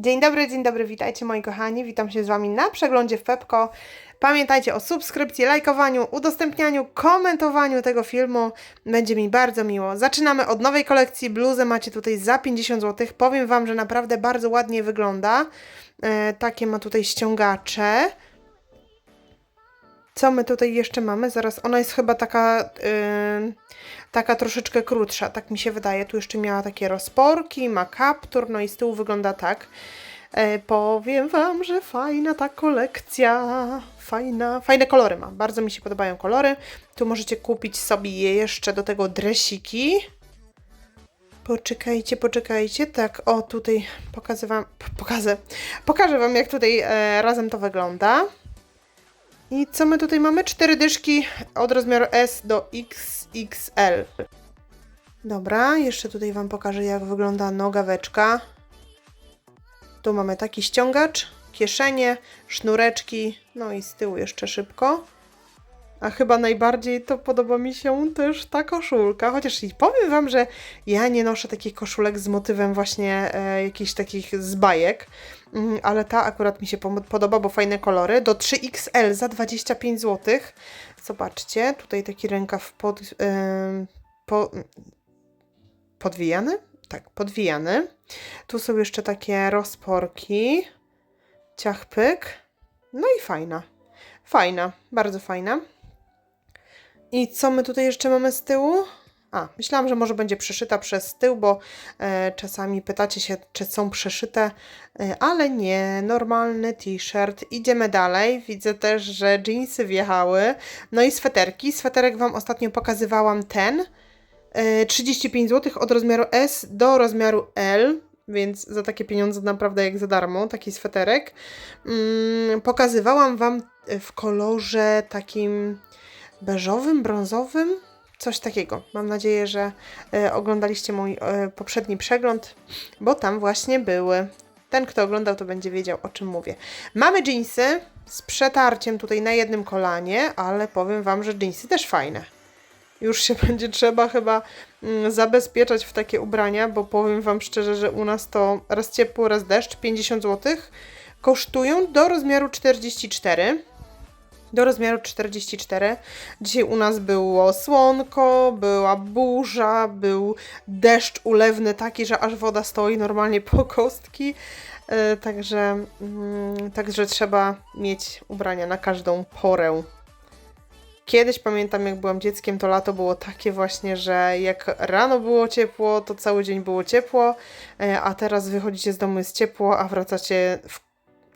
Dzień dobry, dzień dobry, witajcie moi kochani. Witam się z Wami na przeglądzie w Pepko. Pamiętajcie o subskrypcji, lajkowaniu, udostępnianiu, komentowaniu tego filmu. Będzie mi bardzo miło. Zaczynamy od nowej kolekcji. Bluzę macie tutaj za 50 zł. Powiem Wam, że naprawdę bardzo ładnie wygląda. E, takie ma tutaj ściągacze. Co my tutaj jeszcze mamy? Zaraz, ona jest chyba taka, yy, taka troszeczkę krótsza, tak mi się wydaje. Tu jeszcze miała takie rozporki, ma kaptur, no i z tyłu wygląda tak. E, powiem Wam, że fajna ta kolekcja, fajna, fajne kolory ma, bardzo mi się podobają kolory. Tu możecie kupić sobie je jeszcze do tego dresiki. Poczekajcie, poczekajcie, tak, o tutaj pokażę Wam, pokażę, pokażę Wam jak tutaj e, razem to wygląda. I co my tutaj mamy? Cztery dyszki od rozmiaru S do XXL. Dobra, jeszcze tutaj Wam pokażę, jak wygląda nogaweczka. Tu mamy taki ściągacz, kieszenie, sznureczki, no i z tyłu jeszcze szybko. A chyba najbardziej to podoba mi się też ta koszulka, chociaż i powiem Wam, że ja nie noszę takich koszulek z motywem właśnie e, jakichś takich z bajek, mm, ale ta akurat mi się podoba, bo fajne kolory. Do 3XL za 25 zł. Zobaczcie, tutaj taki rękaw pod, em, po, podwijany? Tak, podwijany. Tu są jeszcze takie rozporki. Ciachpyk. No i fajna. Fajna, bardzo fajna. I co my tutaj jeszcze mamy z tyłu? A, myślałam, że może będzie przeszyta przez tył, bo e, czasami pytacie się, czy są przeszyte, e, ale nie, normalny t-shirt. Idziemy dalej. Widzę też, że jeansy wjechały. No i sweterki. Sweterek Wam ostatnio pokazywałam ten. E, 35 zł od rozmiaru S do rozmiaru L. Więc za takie pieniądze naprawdę jak za darmo, taki sweterek. Mm, pokazywałam Wam w kolorze takim beżowym, brązowym, coś takiego. Mam nadzieję, że e, oglądaliście mój e, poprzedni przegląd, bo tam właśnie były. Ten, kto oglądał, to będzie wiedział, o czym mówię. Mamy jeansy z przetarciem tutaj na jednym kolanie, ale powiem Wam, że jeansy też fajne. Już się będzie trzeba chyba mm, zabezpieczać w takie ubrania, bo powiem Wam szczerze, że u nas to raz ciepło, raz deszcz, 50 zł. Kosztują do rozmiaru 44 do rozmiaru 44. Dzisiaj u nas było słonko, była burza, był deszcz ulewny taki, że aż woda stoi normalnie po kostki. E, Także, mm, także trzeba mieć ubrania na każdą porę. Kiedyś pamiętam, jak byłam dzieckiem, to lato było takie właśnie, że jak rano było ciepło, to cały dzień było ciepło, e, a teraz wychodzicie z domu, jest ciepło, a wracacie w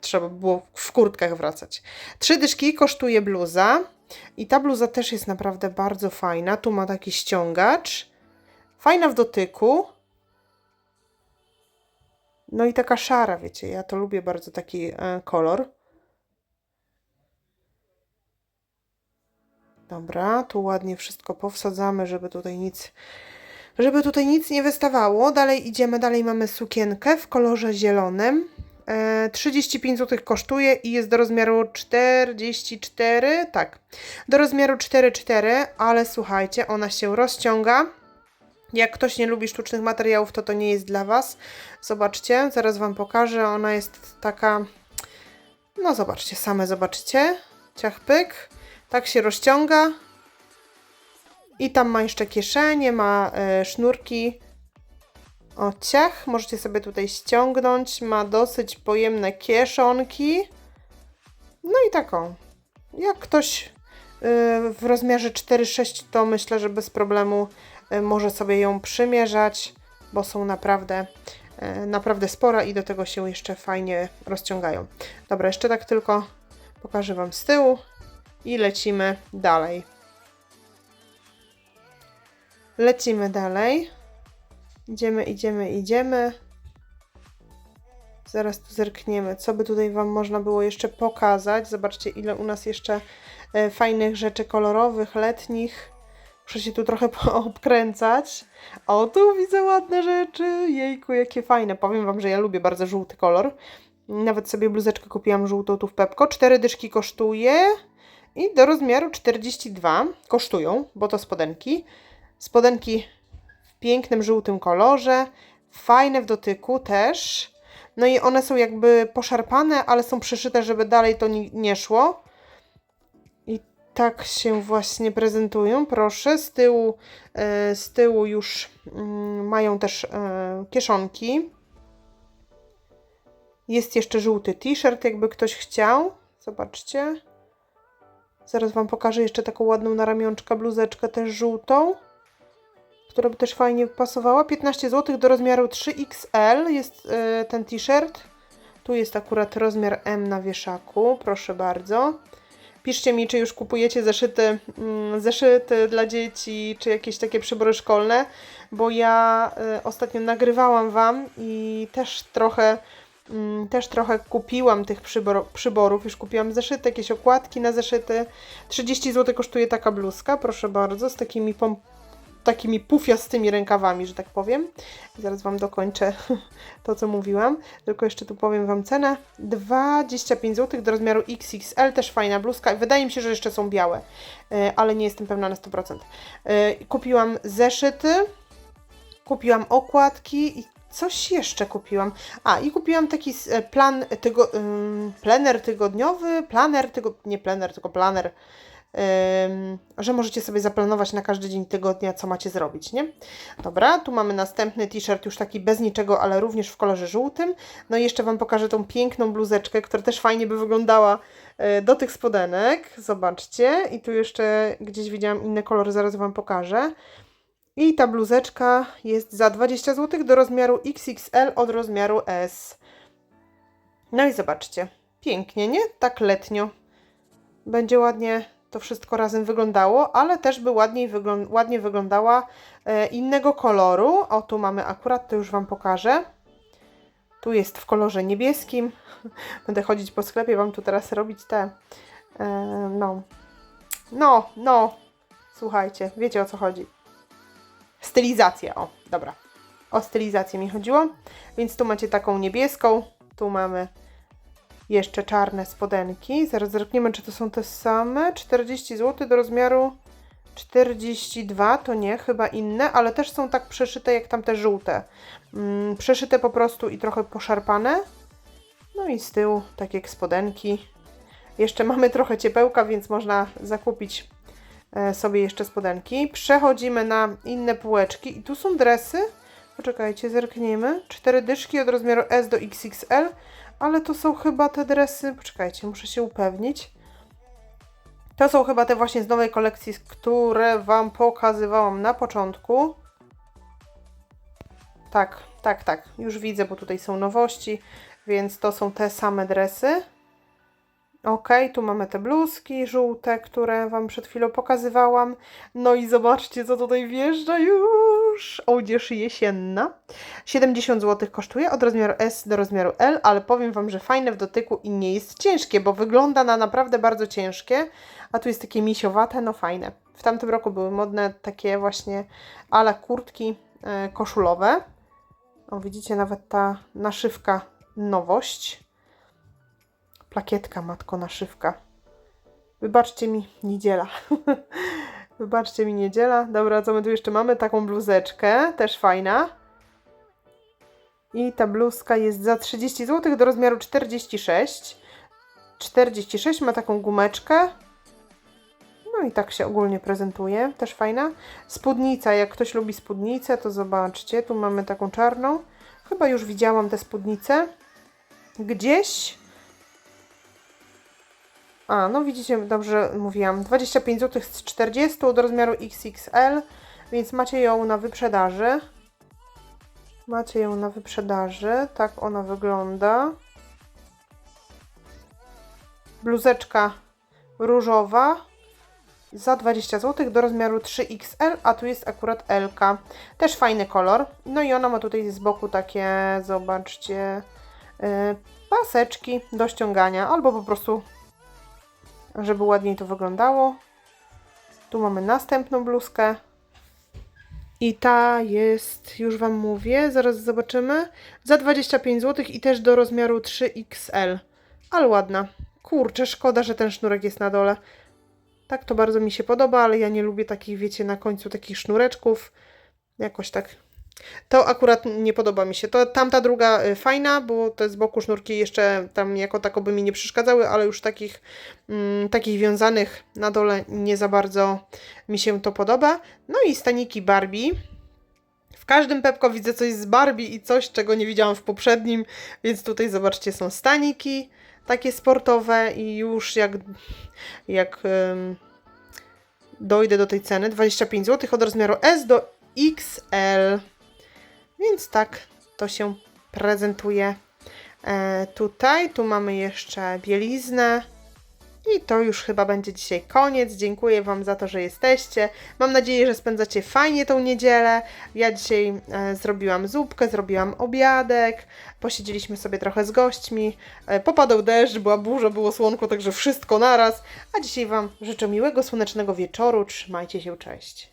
trzeba było w kurtkach wracać. Trzy dyszki kosztuje bluza i ta bluza też jest naprawdę bardzo fajna. Tu ma taki ściągacz. Fajna w dotyku. No i taka szara, wiecie, ja to lubię bardzo taki e, kolor. Dobra, tu ładnie wszystko powsadzamy, żeby tutaj nic żeby tutaj nic nie wystawało. Dalej idziemy, dalej mamy sukienkę w kolorze zielonym. E, 35 zł kosztuje i jest do rozmiaru 44, tak, do rozmiaru 4,4, ale słuchajcie, ona się rozciąga. Jak ktoś nie lubi sztucznych materiałów, to to nie jest dla Was. Zobaczcie, zaraz Wam pokażę, ona jest taka, no zobaczcie, same zobaczcie, ciach pyk, tak się rozciąga. I tam ma jeszcze kieszenie, ma e, sznurki, o ciach, możecie sobie tutaj ściągnąć. Ma dosyć pojemne kieszonki. No i taką. Jak ktoś yy, w rozmiarze 4,6 to myślę, że bez problemu yy, może sobie ją przymierzać, bo są naprawdę, yy, naprawdę spora i do tego się jeszcze fajnie rozciągają. Dobra, jeszcze tak tylko pokażę Wam z tyłu i lecimy dalej. Lecimy dalej. Idziemy, idziemy, idziemy. Zaraz tu zerkniemy, co by tutaj Wam można było jeszcze pokazać. Zobaczcie, ile u nas jeszcze e, fajnych rzeczy kolorowych, letnich. Muszę się tu trochę obkręcać. O, tu widzę ładne rzeczy. Jejku, jakie fajne. Powiem Wam, że ja lubię bardzo żółty kolor. Nawet sobie bluzeczkę kupiłam żółtą tu w Pepko. Cztery dyszki kosztuje i do rozmiaru 42 kosztują, bo to spodenki. Spodenki pięknym żółtym kolorze, fajne w dotyku też. No i one są jakby poszarpane, ale są przyszyte, żeby dalej to nie, nie szło. I tak się właśnie prezentują, proszę. Z tyłu, e, z tyłu już mm, mają też e, kieszonki. Jest jeszcze żółty t-shirt, jakby ktoś chciał. Zobaczcie. Zaraz Wam pokażę jeszcze taką ładną na ramionczka bluzeczkę, też żółtą, która by też fajnie pasowała. 15 zł do rozmiaru 3XL jest e, ten t-shirt. Tu jest akurat rozmiar M na wieszaku, proszę bardzo. Piszcie mi, czy już kupujecie zeszyty, mm, zeszyty dla dzieci, czy jakieś takie przybory szkolne, bo ja y, ostatnio nagrywałam Wam i też trochę, mm, też trochę kupiłam tych przybor, przyborów. Już kupiłam zeszyty, jakieś okładki na zeszyty. 30 zł kosztuje taka bluzka, proszę bardzo, z takimi pom- takimi pufiastymi rękawami, że tak powiem. Zaraz Wam dokończę to, co mówiłam. Tylko jeszcze tu powiem Wam cenę. 25 zł do rozmiaru XXL, też fajna bluzka. Wydaje mi się, że jeszcze są białe, e, ale nie jestem pewna na 100%. E, Kupiłam zeszyty, kupiłam okładki i coś jeszcze kupiłam. A, i kupiłam taki e, plan, tygo, ym, plener tygodniowy, planer, tygo, nie plener, tylko planer, że możecie sobie zaplanować na każdy dzień tygodnia, co macie zrobić, nie? Dobra, tu mamy następny t-shirt, już taki bez niczego, ale również w kolorze żółtym. No i jeszcze Wam pokażę tą piękną bluzeczkę, która też fajnie by wyglądała e, do tych spodenek. Zobaczcie. I tu jeszcze gdzieś widziałam inny kolor, zaraz Wam pokażę. I ta bluzeczka jest za 20 zł do rozmiaru XXL od rozmiaru S. No i zobaczcie. Pięknie, nie? Tak letnio. Będzie ładnie to wszystko razem wyglądało, ale też by ładniej wyglą- ładnie wyglądała e, innego koloru. O, tu mamy akurat, to już Wam pokażę. Tu jest w kolorze niebieskim. Będę chodzić po sklepie, Wam tu teraz robić te. E, no. No, no. Słuchajcie, wiecie o co chodzi. Stylizacja, o, dobra. O stylizację mi chodziło. Więc tu macie taką niebieską, tu mamy jeszcze czarne spodenki. Zaraz zerkniemy, czy to są te same. 40 zł do rozmiaru 42, to nie, chyba inne, ale też są tak przeszyte jak tamte żółte. Mm, przeszyte po prostu i trochę poszarpane. No i z tyłu, tak jak spodenki. Jeszcze mamy trochę ciepełka, więc można zakupić e, sobie jeszcze spodenki. Przechodzimy na inne półeczki i tu są dresy. Poczekajcie, zerkniemy. Cztery dyszki od rozmiaru S do XXL, ale to są chyba te dresy. Poczekajcie, muszę się upewnić. To są chyba te właśnie z nowej kolekcji, które Wam pokazywałam na początku. Tak, tak, tak. Już widzę, bo tutaj są nowości, więc to są te same dresy. Ok, tu mamy te bluzki żółte, które Wam przed chwilą pokazywałam. No i zobaczcie, co tutaj wjeżdża już. Odzież jesienna. 70 zł kosztuje od rozmiaru S do rozmiaru L, ale powiem Wam, że fajne w dotyku i nie jest ciężkie, bo wygląda na naprawdę bardzo ciężkie. A tu jest takie misiowate, no fajne. W tamtym roku były modne takie właśnie ala kurtki e, koszulowe. O, widzicie, nawet ta naszywka nowość. Plakietka, matko, naszywka. Wybaczcie mi, niedziela. Wybaczcie mi, niedziela. Dobra, co my tu jeszcze mamy? Taką bluzeczkę, też fajna. I ta bluzka jest za 30 zł do rozmiaru 46. 46 ma taką gumeczkę. No i tak się ogólnie prezentuje. Też fajna. Spódnica, jak ktoś lubi spódnicę, to zobaczcie. Tu mamy taką czarną. Chyba już widziałam tę spódnicę. Gdzieś. A, no widzicie, dobrze mówiłam. 25 zł z 40 do rozmiaru XXL, więc macie ją na wyprzedaży. Macie ją na wyprzedaży. Tak ona wygląda. Bluzeczka różowa za 20 zł do rozmiaru 3XL, a tu jest akurat LK. Też fajny kolor. No i ona ma tutaj z boku takie, zobaczcie, yy, paseczki do ściągania, albo po prostu, żeby ładniej to wyglądało. Tu mamy następną bluzkę. I ta jest, już Wam mówię, zaraz zobaczymy, za 25 zł i też do rozmiaru 3XL. Ale ładna. Kurczę, szkoda, że ten sznurek jest na dole. Tak to bardzo mi się podoba, ale ja nie lubię takich, wiecie, na końcu takich sznureczków. Jakoś tak To akurat nie podoba mi się. To tamta druga y, fajna, bo te z boku sznurki jeszcze tam jako tako by mi nie przeszkadzały, ale już takich, mm, takich wiązanych na dole nie za bardzo mi się to podoba. No i staniki Barbie. W każdym Pepko widzę coś z Barbie i coś, czego nie widziałam w poprzednim, więc tutaj zobaczcie, są staniki takie sportowe i już jak, jak ym, dojdę do tej ceny, 25 zł od rozmiaru S do XL. Więc tak to się prezentuje e, tutaj. Tu mamy jeszcze bieliznę. I to już chyba będzie dzisiaj koniec. Dziękuję Wam za to, że jesteście. Mam nadzieję, że spędzacie fajnie tą niedzielę. Ja dzisiaj e, zrobiłam zupkę, zrobiłam obiadek, posiedzieliśmy sobie trochę z gośćmi. E, popadał deszcz, była burza, było słonko, także wszystko naraz. A dzisiaj Wam życzę miłego, słonecznego wieczoru. Trzymajcie się, cześć.